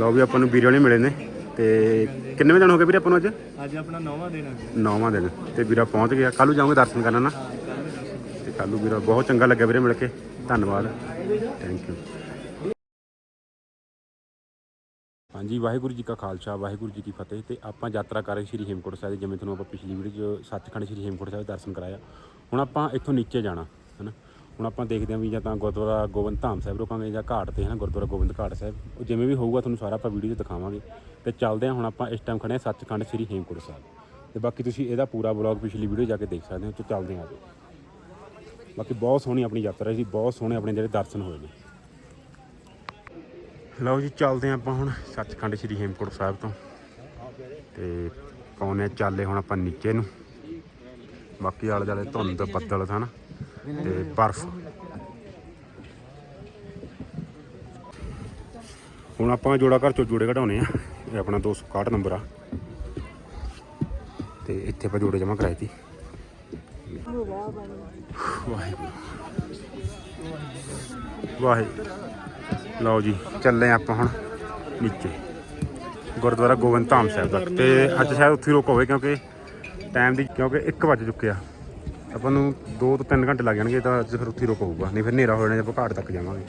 ਲਓ ਵੀ ਆਪਾਂ ਨੂੰ ਵੀਰੇ ਵਾਲੇ ਮਿਲੇ ਨੇ ਤੇ ਕਿੰਨੇ ਦਿਨ ਹੋ ਗਏ ਵੀਰੇ ਆਪਾਂ ਨੂੰ ਅੱਜ? ਅੱਜ ਆਪਣਾ ਨੌਵਾਂ ਦਿਨ ਹੈ ਨੌਵਾਂ ਦਿਨ। ਤੇ ਵੀਰਾ ਪਹੁੰਚ ਗਿਆ। ਕੱਲ ਨੂੰ ਜਾਵਾਂਗੇ ਦਰਸ਼ਨ ਕਰਨ ਨਾ ਤੇ ਕੱਲ ਨੂੰ ਵੀਰਾ ਬਹੁਤ ਚੰਗਾ ਲੱਗਿਆ ਵੀਰੇ ਮਿਲ ਕੇ। ਧੰਨਵਾਦ। ਥੈਂਕ ਯੂ ਹਾਂਜੀ ਵਾਹਿਗੁਰੂ ਜੀ ਕਾ ਖਾਲਸਾ ਵਾਹਿਗੁਰੂ ਜੀ ਕੀ ਫਤਿਹ। ਤੇ ਆਪਾਂ ਯਾਤਰਾ ਕਰ ਰਹੇ ਸ਼੍ਰੀ ਹੇਮਕੁੰਟ ਸਾਹਿਬ ਦੀ, ਜਿਵੇਂ ਤੁਹਾਨੂੰ ਆਪਾਂ ਪਿਛਲੀ ਵੀਡੀਓ 'ਚ ਸੱਚਖੰਡ ਸ਼੍ਰੀ ਹੇਮਕੁੰਟ ਸਾਹਿਬ ਦੇ ਦਰਸ਼ਨ ਕਰਾਇਆ। ਹੁਣ ਆਪਾਂ ਇੱਥੋਂ ਨੀਚੇ ਜਾਣਾ ਹਨਾ? ਹੁਣ ਆਪਾਂ ਦੇਖਦੇ ਹਾਂ ਵੀ ਜਾਂ ਤਾਂ ਗੁਰਦੁਆਰਾ ਗੋਬਿੰਦ ਧਾਮ ਸਾਹਿਬ ਰੁਕਾਂਗੇ ਜਾਂ ਘਾਟ ਤੇ, ਹਨਾ, ਗੁਰਦੁਆਰਾ ਗੋਬਿੰਦ ਘਾਟ ਸਾਹਿਬ। ਉਹ ਜਿਵੇਂ ਵੀ ਹੋਊਗਾ, ਤੁਹਾਨੂੰ ਸਾਰਾ ਆਪਾਂ ਵੀਡੀਓ 'ਚ ਦਿਖਾਵਾਂਗੇ। ਤੇ ਚੱਲਦੇ ਹਾਂ ਹੁਣ ਆਪਾਂ ਇਸ ਟਾਈਮ ਖੜੇ ਹਾਂ ਸੱਚਖੰਡ ਸ਼੍ਰੀ ਹੇਮਕੁੰਟ ਸਾਹਿਬ। ਤੇ ਬਾਕੀ ਤੁਸੀਂ ਇਹਦਾ ਪੂਰਾ ਵਲੌਗ ਪਿਛਲੀ ਵੀਡੀਓ ਜਾ ਕੇ ਦੇਖ ਸਕਦੇ ਹੋ, ਤੇ ਚੱਲਦੇ ਹਾਂ ਆਜੋ ਬਾਕੀ ਬਹੁਤ ਸੋਹਣੀ ਆਪਣੀ ਯਾਤਰਾ ਸੀ, ਬਹੁਤ ਸੋਹਣੇ ਆਪਣੇ ਜਿਹੜੇ ਦਰਸ਼ਨ ਹੋਏ ਨੇ। ਲਓ ਜੀ, ਚੱਲਦੇ ਹਾਂ ਆਪਾਂ ਹੁਣ ਸੱਚਖੰਡ ਸ੍ਰੀ ਹੇਮਕੁੰਟ ਸਾਹਿਬ ਤੋਂ। ਤੇ ਪਾਉਨੇ ਚੱਲੇ ਹੁਣ ਆਪਾਂ ਨੀਚੇ ਨੂੰ। ਬਾਕੀ ਆਲੇ ਦੁਆਲੇ ਧੁੰਦ, ਬੱਦਲ, ਹਨ। Eh, ਤੇ ਬਰਫ਼ ਹੁਣ ਆਪਾਂ ਜੋੜਾ ਘਰ ਚੋਂ ਜੋੜੇ ਕਢਾਉਣੇ ਆ। ਇਹ ਆਪਣਾ 261 ਨੰਬਰ ਆ। ਤੇ ਇੱਥੇ ਆਪਾਂ ਜੋੜੇ ਜਮਾ ਕਰਾਏ ਸੀ। ਵਾਹਿਗੁਰੂ। ਵਾਹਿਗੁਰੂ। ਲਓ ਜੀ, ਚੱਲੇ ਆਪਾਂ ਹੁਣ ਨੀਚੇ। ਗੁਰਦੁਆਰਾ ਗੋਬਿੰਦ ਧਾਮ ਸਾਹਿਬ ਤੱਕ। ਤੇ ਅੱਜ ਸ਼ਾਇਦ ਉੱਥੇ ਹੀ ਰੁਕ ਹੋਵੇ ਕਿਉਂਕਿ ਟਾਈਮ ਦੀ ਕਿਉਂਕਿ 1 ਵਜ ਚੁੱਕਿਆ। ਆਪਾਂ ਨੂੰ 2 ਤੋਂ 3 ਘੰਟੇ ਲੱਗ ਜਾਣਗੇ ਤਾਂ ਅੱਜ ਫਿਰ ਉੱਥੇ ਰੁਕ ਹੋਊਗਾ। ਨਹੀਂ ਫਿਰ ਹਨੇਰਾ ਹੋ ਜਾਣਾ ਜੇ ਆਪਾਂ ਘਾਟ ਤੱਕ ਜਾਵਾਂਗੇ।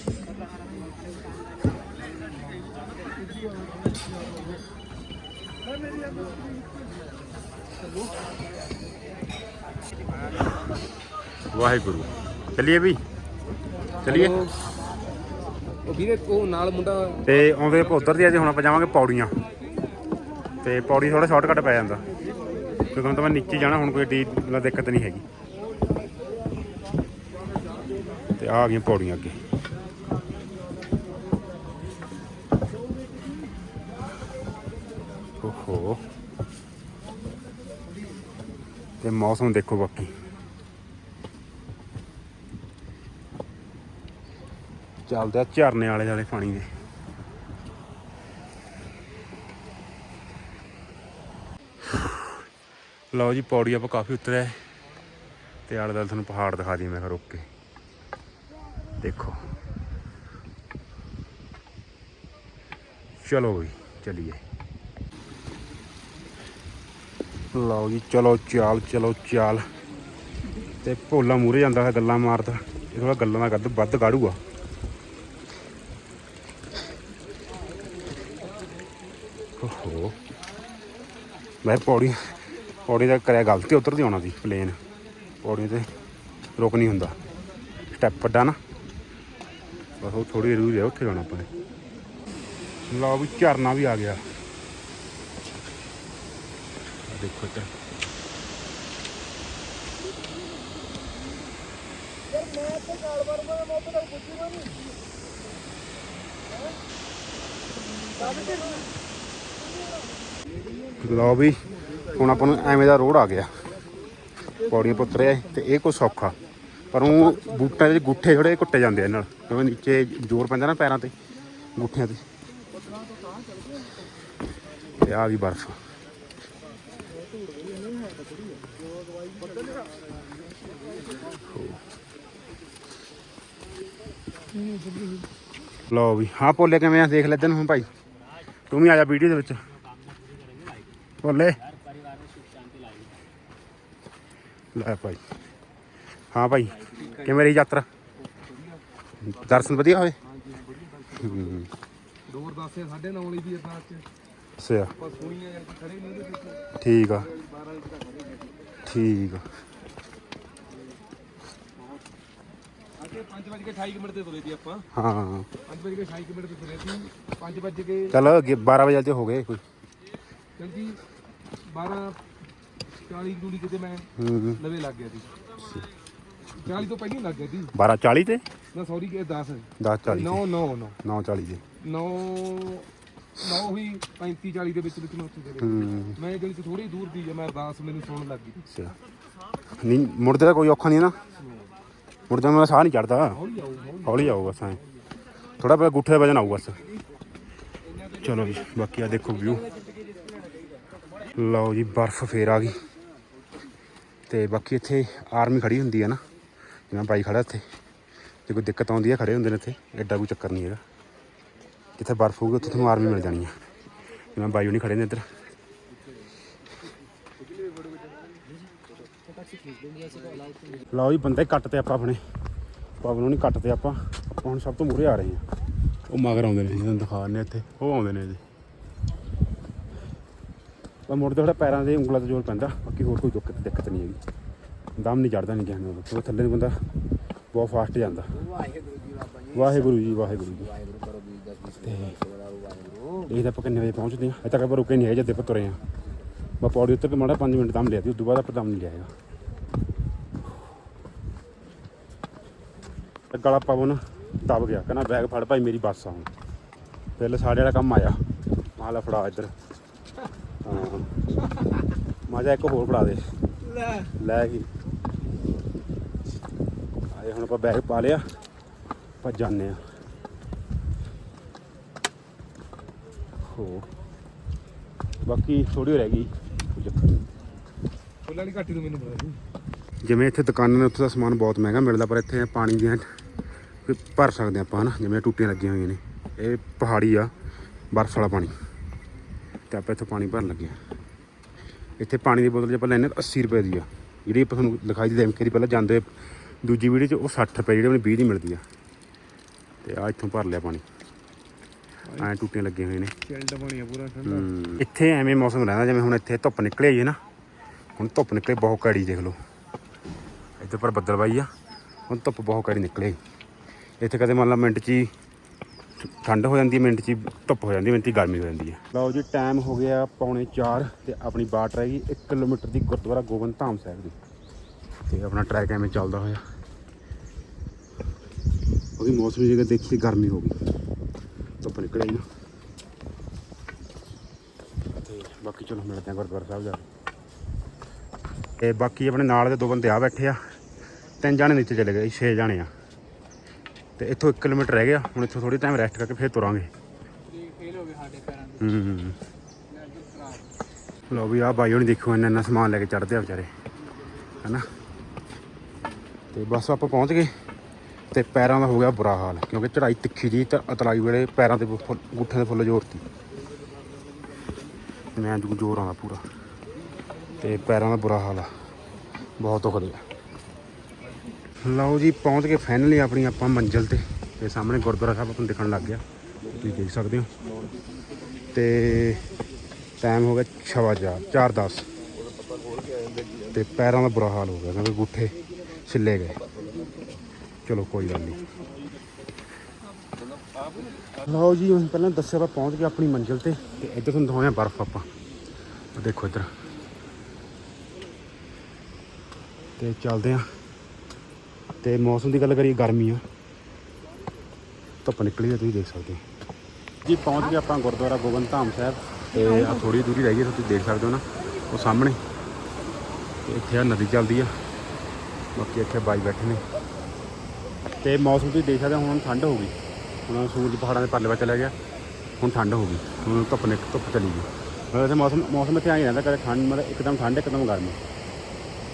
ਵਾਹਿਗੁਰੂ। ਚਲਿਏ ਵੀ? ਚਲਿਏ? ਉਹ ਵੀਰੇ ਉਹ ਨਾਲ ਮੁੰਡਾ ਤੇ ਆਉਂਦੇ ਉੱਧਰ ਦੀ ਅੱਜ ਹੁਣ ਆਪਾਂ ਜਾਵਾਂਗੇ ਪੌੜੀਆਂ। ਤੇ ਪੌੜੀ ਥੋੜਾ ਸ਼ਾਰਟਕਟ ਪੈ ਜਾਂਦਾ। ਕਿਉਂਕਿ ਹੁਣ ਤਾਂ ਮੈਂ ਨੀਚੇ ਜਾਣਾ ਹੁਣ ਕੋਈ ਡੀ ਮਤਲਬ ਦਿੱਕਤ ਨਹੀਂ ਹੈਗੀ। ਤੇ ਆ ਗਈਆਂ ਪੌੜੀਆਂ ਅੱਗੇ। ਓਹੋ। ਤੇ ਮੌਸਮ ਦੇਖੋ ਬਾਕੀ। ਚੱਲਦੇ ਆ ਝਰਨੇ ਵਾਲੇ ਵਾਲੇ ਪਾਣੀ ਦੇ। ਲਓ ਜੀ, ਪੌੜੀ ਆਪਾਂ ਕਾਫੀ ਉਤਰਿਆ ਹੈ। ਤੇ ਆਲੇ ਦੁਆਲੇ ਤੁਹਾਨੂੰ ਪਹਾੜ ਦਿਖਾ ਦਈਏ ਮੈਂ ਕਿਹਾ ਰੁੱਕ ਕੇ ਦੇਖੋ। ਚਲੋ ਵੀ ਚਲੀਏ। ਲਓ ਜੀ, ਚਲੋ ਚਾਲ ਚਲੋ ਚਾਲ। ਤੇ ਭੋਲਾ ਮੂਰੇ ਜਾਂਦਾ ਹੈ ਗੱਲਾਂ ਮਾਰਦਾ। ਇਹ ਥੋੜਾ ਗੱਲਾਂ ਦਾ ਗੱਦ ਵੱਧ ਗਾੜੂਗਾ ਓਹੋ। ਮੈਂ ਪੌੜੀ ਪੌੜੀ ਦਾ ਕਰਿਆ ਗਲਤੀ, ਉੱਧਰ ਦੀ ਆਉਣਾ ਸੀ ਪਲੇਨ ਪੌੜੀ ਤੇ ਰੁਕ ਨਹੀਂ ਹੁੰਦਾ। ਸਟੈਪ ਵੱਡਾ ਨਾ ਬਸ ਉਹ ਥੋੜੀ ਰੂਹ ਹੈ ਉੱਥੇ ਜਾਣਾ ਆਪਾਂ ਨੇ। ਲਓ ਵੀ ਝਰਨਾ ਵੀ ਆ ਗਿਆ। ਦੇਖੋ ਇੱਧਰ। ਲਓ ਵੀ ਹੁਣ ਆਪਾਂ ਨੂੰ ਐਵੇਂ ਦਾ ਰੋਡ ਆ ਗਿਆ। ਪੌੜੀਆਂ ਪੁੱਤਰਿਆ ਤੇ ਇਹ ਕੋਈ ਸੌਖਾ। ਪਰ ਉਹ ਬੂਟਾਂ ਦੇ ਗੁੱਠੇ ਥੋੜੇ ਘੁੱਟੇ ਜਾਂਦੇ ਆ ਇਹਨਾਂ ਨਾਲ। ਕਿਉਂਕਿ ਨੀਚੇ ਜ਼ੋਰ ਪੈਂਦਾ ਨਾ ਪੈਰਾਂ ਤੇ, ਗੁੱਠਿਆਂ ਤੇ। ਤੇ ਆ ਗਈ ਬਰਫ਼। ਲਓ ਵੀ, ਹਾਂ ਭੋਲੇ ਕਿਵੇਂ ਆ? ਦੇਖ ਲੈ ਤੈਨੂੰ ਹੁਣ ਭਾਈ। ਤੂੰ ਵੀ ਆ ਜਾ ਵੀਡੀਓ ਦੇ ਵਿੱਚ। ਭੋਲੇ। ਲੈ ਭਾਈ। ਹਾਂ ਭਾਈ ਕਿਵੇਂ ਰਹੀ ਯਾਤਰਾ? ਦਰਸ਼ਨ ਵਧੀਆ ਹੋਏ? ਹੂੰ, ਦੂਰ ਦੱਸੇ 9:30 ਵਾਲੀ ਦੀ ਆਪਾਂ ਅੱਜ ਅੱਛਾ। ਆਪਾਂ ਸੋਈਆਂ ਜਾਂ ਖੜੇ ਨਹੀਂ ਉਹਦੇ ਵਿੱਚ ਠੀਕ ਆ। 12 ਵਜੇ ਤੱਕ ਖੜੇ ਨੇ ਠੀਕ ਆ। ਅੱਗੇ 5:28 ਮਿੰਟ ਤੇ ਤੁਰੇ ਸੀ ਆਪਾਂ। ਹਾਂ। 5:28 ਮਿੰਟ ਤੇ ਤੁਰੇ ਸੀ। 5 ਵਜੇ ਚੱਲ ਅੱਗੇ 12 ਵਜੇ ਤੇ ਹੋ ਗਏ ਕੋਈ। ਚਲ ਜੀ 12 40 ਦੂਰੀ ਕਿਤੇ ਮੈਂ ਲਵੇ ਲੱਗ ਗਿਆ ਸੀ। 40 ਤੋਂ ਪਹਿਲਾਂ ਲੱਗ ਗਿਆ 12 40 ਤੇ? ਨਾ ਸੌਰੀ ਕਿ 10 10 40 9 9 9 9 40 ਦੇ 9 9 ਹੀ 35 40 ਦੇ ਵਿੱਚ ਵਿੱਚ ਮੈਂ ਉੱਥੇ ਚਲੇ ਹੂੰ। ਮੈਂ ਜਿਹੜੀ ਤੋਂ ਥੋੜੀ ਦੂਰ ਦੀ ਮੈਂ ਅਰਦਾਸ ਮੈਨੂੰ ਸੁਣਨ ਲੱਗ ਗਈ। ਅੱਛਾ। ਨਹੀਂ ਮੁੜਦੇ ਦਾ ਕੋਈ ਔਖਾ ਨਹੀਂ ਨਾ। ਮੁੜਦੇ ਮੇਰਾ ਸਾਹ ਨਹੀਂ ਚੜਦਾ। ਹੌਲੀ ਆਉ ਹੌਲੀ ਹੌਲੀ ਆਊ ਬਸ ਐ। ਥੋੜਾ ਪਹਿਲਾਂ ਗੁੱਠੇ ਦਾ ਵਜਨ ਆਊ ਬਸ। ਚਲੋ ਜੀ ਬਾਕੀ ਆ ਦੇਖੋ ਵਿਊ ਲਓ ਜੀ ਬਰਫ਼ ਫੇਰ ਆ ਗਈ। ਤੇ ਬਾਕੀ ਇੱਥੇ ਆਰਮੀ ਖੜੀ ਹੁੰਦੀ ਹੈ ਨਾ। ਜਿਵੇਂ ਬਾਈ ਖੜਾ ਇੱਥੇ? ਜੇ ਕੋਈ ਦਿੱਕਤ ਆਉਂਦੀ ਹੈ ਖੜੇ ਹੁੰਦੇ ਨੇ ਇੱਥੇ। ਐਡਾ ਕੋਈ ਚੱਕਰ ਨਹੀਂ ਹੈਗਾ। ਜਿੱਥੇ ਬਰਫ਼ ਹੋਊਗੀ, ਉੱਥੇ ਤੁਹਾਨੂੰ ਆਰਮੀ ਮਿਲ ਜਾਣੀ ਆ। ਜਿਵੇਂ ਬਾਈ ਨਹੀਂ ਖੜੇ ਨੇ ਇੱਧਰ। ਲਓ ਜੀ, ਬੰਦੇ ਕੱਟ ਤੇ ਆਪਾਂ ਆਪਣੇ। ਪਵਨ ਨੂੰ ਨਹੀਂ ਕੱਟ ਤੇ ਆਪਾਂ। ਆਪਾਂ ਹੁਣ ਸਭ ਤੋਂ ਮੂਹਰੇ ਆ ਰਹੇ ਹਾਂ ਉਹ ਮਗਰ ਆਉਂਦੇ ਨੇ, ਜਿਹਨਾਂ ਦਿਖਾ ਰਹੇ ਇੱਥੇ। ਉਹ ਆਉਂਦੇ ਨੇ ਜੀ ਪਰ ਮੁੜ ਤੇ ਥੋੜਾ ਪੈਰਾਂ ਦੇ ਉਂਗਲਾਂ ਤੇ ਜ਼ੋਰ ਪੈਂਦਾ। ਬਾਕੀ ਹੋਰ ਕੋਈ ਦਿੱਕਤ ਨਹੀਂ ਹੈਗੀ। ਦਮ ਨਹੀਂ ਚੜਦਾ ਨਹੀਂ ਕਿਸੇ ਨੂੰ। ਉਹ ਥੱਲੇ ਨੂੰ ਬੰਦਾ ਬਹੁਤ ਫਾਸਟ ਜਾਂਦਾ। ਵਾਹਿਗੁਰੂ ਜੀ ਵਾਹਿਗੁਰੂ ਜੀ। ਇਹ ਤਾਂ ਆਪਾਂ ਕਿੰਨੇ ਵਜੇ ਪਹੁੰਚਦੇ ਹਾਂ? ਅਜੇ ਤੱਕ ਆਪਾਂ ਰੁਕੇ ਨਹੀਂ ਹੈ ਜਦ ਆਪਾਂ ਤੁਰੇ ਹਾਂ। ਮੈਂ ਪੌੜੀ ਉੱਤਰ ਕੇ ਮਾੜਾ 5 ਮਿੰਟ ਦਮ ਲਿਆ ਸੀ ਉਸ ਤੋਂ ਬਾਅਦ ਆਪਾਂ ਦਮ ਨਹੀਂ ਲਿਆ ਹੈਗਾ। ਤੇ ਗਲਾ ਪਵਨ ਦਬ ਗਿਆ। ਕਹਿੰਦਾ ਬੈਗ ਫੜ ਭਾਈ ਮੇਰੀ ਬੱਸ ਆ ਹੁਣ। ਪਹਿਲੇ ਸਾਡੇ ਵਾਲਾ ਕੰਮ ਆਇਆ। ਮਾਲਾ ਫੜਾ ਇੱਧਰ। ਮਾਜਾ ਇੱਕ ਹੋਰ ਫੜਾ ਦੇ। ਲੈ। ਲੈ ਗਈ। ਆਏ ਹੁਣ ਆਪਾਂ ਬੈਗ ਪਾ ਲਿਆ ਆਪਾਂ ਜਾਂਦੇ ਆ ਹੋ। ਬਾਕੀ ਥੋੜੀ ਰਹਿ ਗਈ। ਫੁੱਲਾਂ ਵਾਲੀ ਘਾਟੀ ਨੂੰ ਮੈਨੂੰ ਪਤਾ ਸੀ। ਜਿਵੇਂ ਇੱਥੇ ਦੁਕਾਨਾਂ ਨੇ ਉੱਥੇ ਦਾ ਸਮਾਨ ਬਹੁਤ ਮਹਿੰਗਾ ਮਿਲਦਾ ਪਰ ਇੱਥੇ ਪਾਣੀ ਦੀਆਂ ਭਰ ਸਕਦੇ ਆਪਾਂ ਹਨਾ? ਜਿਵੇਂ ਟੂਟੀਆਂ ਲੱਗੀਆਂ ਹੋਈਆਂ ਨੇ। ਇਹ ਪਹਾੜੀ ਆ ਬਰਫ਼ ਵਾਲਾ ਪਾਣੀ। ਤੇ ਆਪਾਂ ਇੱਥੇ ਪਾਣੀ ਭਰਨ ਲੱਗੇ ਆ ਇੱਥੇ ਪਾਣੀ ਦੀ ਬੋਤਲ ਜੇ ਆਪਾਂ ਲੈਣੇ 80 ਰੁਪਏ ਦੀ ਆ। ਜਿਹੜੀ ਆਪਾਂ ਤੁਹਾਨੂੰ ਲਿਖਾਈ ਦੀ ਦੇਮਕੇ ਦੀ ਪਹਿਲਾਂ ਜਾਂਦੇ ਦੂਜੀ ਵੀਡੀਓ 'ਚ ਉਹ 60 ਰੁਪਏ ਜਿਹੜੇ ਮੈਨੂੰ 20 ਦੀ ਮਿਲਦੀ ਆ। ਤੇ ਆ ਇੱਥੋਂ ਭਰ ਲਿਆ ਪਾਣੀ। ਐਂ ਟੂਟੀਆਂ ਲੱਗੀਆਂ ਹੋਈਆਂ ਨੇ। ਚਿਲਡ ਬਣਿਆ ਪੂਰਾ ਹਮ, ਇੱਥੇ ਐਵੇਂ ਮੌਸਮ ਰਹਿੰਦਾ ਜਿਵੇਂ ਹੁਣ ਇੱਥੇ ਧੁੱਪ ਨਿਕਲੇ ਆਈ ਹੈ ਨਾ। ਹੁਣ ਧੁੱਪ ਨਿਕਲੇ ਬਹੁਤ ਕੜੀ ਦੇਖ ਲਓ। ਇੱਥੇ ਪਰ ਬੱਦਲ ਬਾਈ ਆ। ਹੁਣ ਧੁੱਪ ਬਹੁਤ ਕੜੀ ਨਿਕਲੇ ਇੱਥੇ ਕਦੇ ਮੰਨ ਲਾ ਮਿੰਟ 'ਚ ਹੀ ਠੰਡ ਹੋ ਜਾਂਦੀ ਹੈ ਮਿੰਟ 'ਚ ਹੀ ਧੁੱਪ ਹੋ ਜਾਂਦੀ ਹੈ ਮਿੰਟ 'ਚ ਹੀ ਗਰਮੀ ਹੋ ਜਾਂਦੀ ਹੈ ਲਓ ਜੀ ਟਾਈਮ ਹੋ ਗਿਆ ਪੌਣੇ 4 ਤੇ ਆਪਣੀ ਬਾਟ ਰਹਿ ਗਈ 1 ਕਿਲੋਮੀਟਰ ਦੀ ਗੁਰਦੁਆਰਾ ਗੋਬਿੰਦ ਧਾਮ ਸਾਹਿਬ ਦੀ। ਤੇ ਆਪਣਾ ਟਰੈਕ ਐਵੇਂ ਚੱਲਦਾ ਹੋਇਆ। ਉਹਦੀ ਮੌਸਮ ਜਗ੍ਹਾ ਦੇਖੀ ਗਰਮੀ ਹੋ ਗਈ। ਧੁੱਪ ਨਿਕਲੇ ਨਾ। ਤੇ ਬਾਕੀ ਚਲੋ ਮਿਲਦੇ ਹਾਂ ਗੁਰਦੁਆਰਾ ਸਾਹਿਬ ਜਾ ਕੇ। ਤੇ ਬਾਕੀ ਆਪਣੇ ਨਾਲ ਦੇ ਦੋ ਬੰਦੇ ਆ ਬੈਠੇ ਆ। ਤਿੰਨ ਜਾਣੇ ਨੀਚੇ ਚਲੇ ਗਏ, ਛੇ ਜਾਣੇ ਆ। ਤੇ ਇੱਥੋਂ 1 ਕਿਲੋਮੀਟਰ ਰਹਿ ਗਿਆ, ਹੁਣ ਇੱਥੋਂ ਥੋੜੀ ਟਾਈਮ ਰੈਸਟ ਕਰਕੇ ਫਿਰ ਤੁਰਾਂਗੇ। ਫੇਲ ਹੋ ਗਏ ਸਾਡੇ ਪੈਰਾਂ ਦੇ ਹੂੰ। ਲੋ ਵੀ ਆ ਬਾਈ ਹੋਣੀ ਦੇਖੋ ਇੰਨਾ ਇੰਨਾ ਸਮਾਨ ਲੈ ਕੇ ਚੜਦੇ ਆ ਵਿਚਾਰੇ। ਹੈਨਾ? ਤੇ ਬਸ ਆਪਾਂ ਪਹੁੰਚ ਗਏ ਤੇ ਪੈਰਾਂ ਦਾ ਹੋ ਗਿਆ ਬੁਰਾ ਹਾਲ, ਕਿਉਂਕਿ ਚੜਾਈ ਤਿੱਖੀ ਜੀ ਤੇ ਅਤਲਾਈ ਵੇਲੇ ਪੈਰਾਂ ਤੇ ਫੁੱਲ- ਗੁੱਠਿਆਂ ਦੇ ਫੁੱਲ ਜ਼ੋਰ ਤੀ ਮੈਂ ਜੂ ਜ਼ੋਰ ਆਉਂਦਾ ਪੂਰਾ। ਤੇ ਪੈਰਾਂ ਦਾ ਬੁਰਾ ਹਾਲ ਆ, ਬਹੁਤ ਦੁਖਦੇ ਆ ਲਓ ਜੀ, ਪਹੁੰਚ ਗਏ ਫਾਈਨਲੀ ਆਪਣੀ ਆਪਾਂ ਮੰਜ਼ਿਲ ਤੇ। ਤੇ ਸਾਹਮਣੇ ਗੁਰਦੁਆਰਾ ਸਾਹਿਬ ਆਪਾਂ ਨੂੰ ਦਿਖਣ ਲੱਗ ਗਿਆ। ਤੁਸੀਂ ਦੇਖ ਸਕਦੇ ਹੋ। ਤੇ ਟਾਈਮ ਹੋ ਗਿਆ ਛਵਾ ਚਾਰ ਚਾਰ ਦਸ। ਤੇ ਪੈਰਾਂ ਦਾ ਬੁਰਾ ਹਾਲ ਹੋ ਗਿਆ, ਕਿਉਂਕਿ ਗੁੱਠੇ ਛਿੱਲੇ ਗਏ। ਚਲੋ ਕੋਈ ਗੱਲ ਨਹੀਂ ਲਓ ਜੀ, ਹੁਣ ਪਹਿਲਾਂ ਦੱਸਿਆ ਆਪਾਂ ਪਹੁੰਚ ਗਏ ਆਪਣੀ ਮੰਜ਼ਿਲ ਤੇ ਤੇ ਇੱਧਰ ਤੁਹਾਨੂੰ ਦਿਖਾਉਂਦੇ ਆ ਬਰਫ਼ ਆਪਾਂ। ਦੇਖੋ ਇੱਧਰ। ਤੇ ਚੱਲਦੇ ਆ ਤੇ ਮੌਸਮ ਦੀ ਗੱਲ ਕਰੀਏ, ਗਰਮੀ ਆ। ਧੁੱਪ ਨਿਕਲੀ ਆ, ਤੁਸੀਂ ਦੇਖ ਸਕਦੇ ਹੋ। ਜੀ, ਪਹੁੰਚ ਗਏ ਆਪਾਂ ਗੁਰਦੁਆਰਾ ਗੋਬਿੰਦ ਧਾਮ ਸਾਹਿਬ। ਤੇ ਆ ਥੋੜੀ ਦੂਰੀ ਰਹਿ ਗਈ ਤੁਸੀਂ ਦੇਖ ਸਕਦੇ ਹੋ ਨਾ। ਉਹ ਸਾਹਮਣੇ। ਤੇ ਇੱਥੇ ਆ ਨਦੀ ਚੱਲਦੀ ਆ। ਬਾਕੀ ਇੱਥੇ ਬਾਈ ਬੈਠੇ ਨੇ। ਤੇ ਮੌਸਮ ਤੁਸੀਂ ਦੇਖ ਸਕਦੇ ਹੋ, ਹੁਣ ਠੰਡ ਹੋ ਗਈ। ਹੁਣ ਸੂਰਜ ਪਹਾੜਾਂ ਦੇ ਪਰਲੇ ਵੱਲ ਚਲਾ ਗਿਆ। ਹੁਣ ਠੰਡ ਹੋ ਗਈ। ਹੁਣ ਧੁੱਪ ਨੇ ਧੁੱਪ ਚਲੀ ਗਈ। ਮਤਲਬ ਇੱਥੇ ਮੌਸਮ ਮੌਸਮ ਇੱਥੇ ਆਈ ਰਹਿੰਦਾ, ਕਦੇ ਠੰਡ ਮਤਲਬ ਇੱਕਦਮ ਠੰਡ, ਇੱਕਦਮ ਗਰਮ।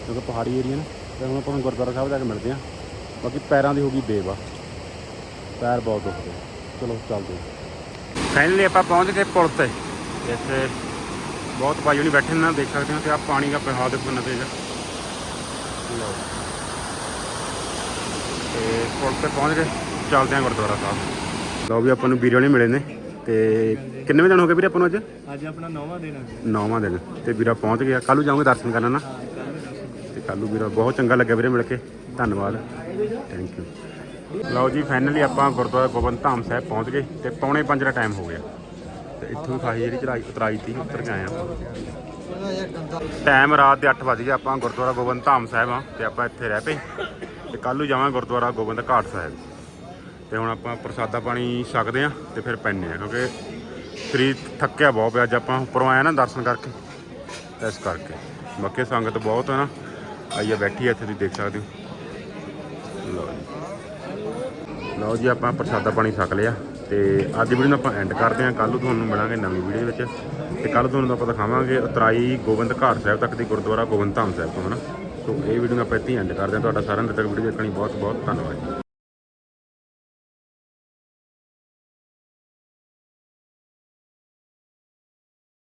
ਕਿਉਂਕਿ ਪਹਾੜੀ ਏਰੀਆ ਨਾ, ਤੇ ਹੁਣ ਆਪਾਂ ਗੁਰਦੁਆਰਾ ਸਾਹਿਬ ਜਾ ਕੇ ਮਿਲਦੇ ਆ ਬਾਕੀ ਪੈਰਾਂ ਦੀ ਹੋ ਗਈ ਬੇਵਾ। ਪੈਰ ਬਹੁਤ ਦੁਖਦੇ ਚਲੋ, ਚੱਲਦੇ ਫਾਈਨਲੀ ਆਪਾਂ ਪਹੁੰਚ ਗਏ ਪੁਲ ਤੇ। ਇੱਥੇ ਬਹੁਤ ਬਾਈ ਹੋਣੀ ਬੈਠੇ ਨੇ ਨਾ, ਦੇਖ ਸਕਦੇ ਹੋ ਤੇ ਆ ਪਾਣੀ ਦਾ ਪ੍ਰਵਾਹ ਦੇਖੋ ਨਾ ਤੇਜ਼ ਲਓ। ਤੇ ਪੁਲ ਤੇ ਪਹੁੰਚ ਗਏ। ਚੱਲਦੇ ਹਾਂ ਗੁਰਦੁਆਰਾ ਸਾਹਿਬ। ਲਓ ਵੀ ਆਪਾਂ ਨੂੰ ਵੀਰੇ ਹੋਣੀ ਮਿਲੇ ਨੇ। ਤੇ ਕਿੰਨੇ ਦਿਨ ਹੋ ਗਏ ਵੀਰੇ ਆਪਾਂ ਨੂੰ ਅੱਜ? ਅੱਜ ਆਪਣਾ ਨੌਵਾਂ ਦਿਨ ਹੈ ਨੌਵਾਂ ਦਿਨ। ਤੇ ਵੀਰਾ ਪਹੁੰਚ ਗਿਆ। ਕੱਲ੍ਹ ਨੂੰ ਜਾਵਾਂਗੇ ਦਰਸ਼ਨ ਕਰਨ ਨਾ। ਤੇ ਕੱਲ੍ਹ ਨੂੰ ਵੀਰਾ ਬਹੁਤ ਚੰਗਾ ਲੱਗਿਆ ਵੀਰੇ ਮਿਲ ਕੇ। ਧੰਨਵਾਦ। ਥੈਂਕ ਯੂ ਲਓ ਜੀ ਫਾਈਨਲੀ ਆਪਾਂ ਗੁਰਦੁਆਰਾ ਗੋਬਿੰਦ ਧਾਮ ਸਾਹਿਬ ਪਹੁੰਚ ਗਏ ਤੇ ਪੌਣੇ 5 ਦਾ ਟਾਈਮ ਹੋ ਗਿਆ। ਤੇ ਇੱਥੋਂ ਖਾਈ ਜਿਹੜੀ ਚੜਾਈ ਉਤਰਾਈ ਤੀ ਉੱਤਰ ਕੇ ਆਏ ਟਾਈਮ ਰਾਤ ਦੇ 8 ਵਜੇ ਗਏ। ਆਪਾਂ ਗੁਰਦੁਆਰਾ ਗੋਬਿੰਦ ਧਾਮ ਸਾਹਿਬ ਆ ਤੇ ਆਪਾਂ ਇੱਥੇ ਰਹਿ ਪਏ। ਤੇ ਕੱਲ੍ਹ ਨੂੰ ਜਾਵਾਂਗੇ ਗੁਰਦੁਆਰਾ ਗੋਬਿੰਦ ਘਾਟ ਸਾਹਿਬ। ਤੇ ਹੁਣ ਆਪਾਂ ਪ੍ਰਸਾਦਾ ਪਾਣੀ ਛਕਦੇ ਆ ਤੇ ਫਿਰ ਪੈਂਦੇ ਆ ਕਿਉਂਕਿ ਸਰੀਰ ਥੱਕਿਆ ਬਹੁਤ ਪਿਆ। ਅੱਜ ਆਪਾਂ ਉੱਪਰੋਂ ਆਏ ਨਾ ਦਰਸ਼ਨ ਕਰਕੇ ਇਸ ਕਰਕੇ। ਬਾਕੀ ਸੰਗਤ ਬਹੁਤ ਹੈ ਨਾ। ਆਈਏ ਬੈਠੀ ਆ ਇੱਥੇ, ਤੁਸੀਂ ਦੇਖ ਸਕਦੇ ਹੋ। ਲਓ ਜੀ। ਲਓ ਜੀ, ਆਪਾਂ ਪ੍ਰਸਾਦਾ ਪਾਣੀ ਛਕ ਲਿਆ ਤੇ ਅੱਜ ਵੀਡੀਓ ਨੂੰ ਆਪਾਂ ਐਂਡ ਕਰਦੇ ਹਾਂ। ਕੱਲ੍ਹ ਨੂੰ ਤੁਹਾਨੂੰ ਮਿਲਾਂਗੇ ਨਵੀਂ ਵੀਡੀਓ ਵਿੱਚ। ਤੇ ਕੱਲ੍ਹ ਤੁਹਾਨੂੰ ਆਪਾਂ ਦਿਖਾਵਾਂਗੇ ਉਤਰਾਈ ਗੋਬਿੰਦ ਘਾਟ ਸਾਹਿਬ ਤੱਕ ਦੀ ਗੁਰਦੁਆਰਾ ਗੋਬਿੰਦ ਧਾਮ ਸਾਹਿਬ ਤੋਂ, ਹਨਾ? ਸੋ ਇਹ ਵੀਡੀਓ ਨੂੰ ਆਪਾਂ ਇੱਥੇ ਐਂਡ ਕਰਦੇ ਹਾਂ। ਤੁਹਾਡਾ ਸਾਰਿਆਂ ਦਾ ਤੱਕ ਵੀਡੀਓ ਦੇਖਣੀ ਬਹੁਤ ਬਹੁਤ ਧੰਨਵਾਦ ਜੀ।